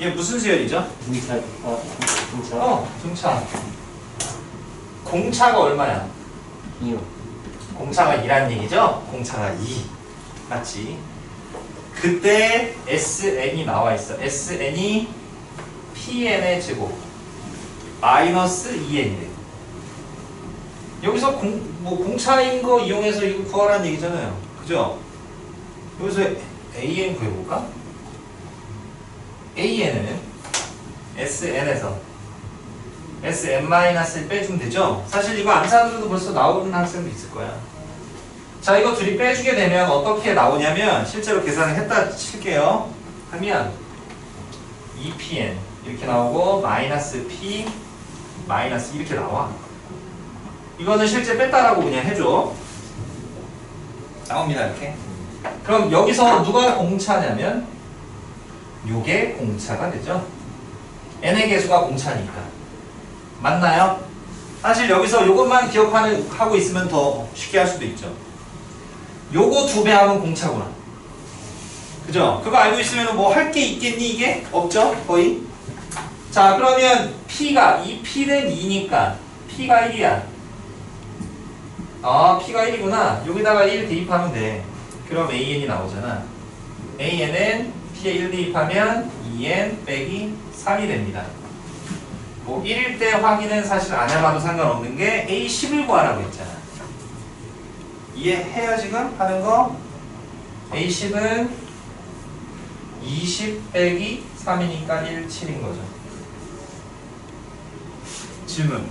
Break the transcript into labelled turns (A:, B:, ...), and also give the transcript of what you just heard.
A: 얘 무슨 수열이죠?
B: 중차 아 중차
A: 어, 중차. 공차가 얼마야?
B: 이요
A: 공차가 2란 얘기죠? 공차가 2. 맞지? 그때 SN이 나와 있어. SN이 PN의 제곱 마이너스 2N이래. 여기서 공, 뭐 공차인 거 이용해서 이거 구하라는 얘기잖아요. 그죠? 여기서 AN 구해볼까? AN은 SN에서 SN-을 빼주면 되죠? 사실 이거 암산으로도 벌써 나오는 학생도 있을 거야. 자, 이거 둘이 빼주게 되면 어떻게 나오냐면 실제로 계산을 했다 칠게요. 하면 2pn 이렇게 나오고 마이너스 p 마이너스 이렇게 나와. 이거는 실제 뺐다라고 그냥 해줘. 나옵니다, 이렇게. 그럼 여기서 누가 공차냐면 요게 공차가 되죠. n의 개수가 공차니까. 맞나요? 사실 여기서 요것만 기억하는 하고 있으면 더 쉽게 할 수도 있죠. 요거 두 배 하면 공차구나. 그죠? 그거 알고 있으면 뭐 할 게 있겠니 이게? 없죠? 거의. 자 그러면 P가 이 P는 2니까 P가 1이야. 아 P가 1이구나. 여기다가 1 대입하면 돼. 그럼 AN이 나오잖아. AN은 P에 1 대입하면 2N 빼기 3이 됩니다. 뭐 1일 때 확인은 사실 안 해봐도 상관없는 게 A10을 구하라고 했잖아. 이해해요 지금 하는 거? A10은 20 빼기 3이니까 1, 7인 거죠. 질문.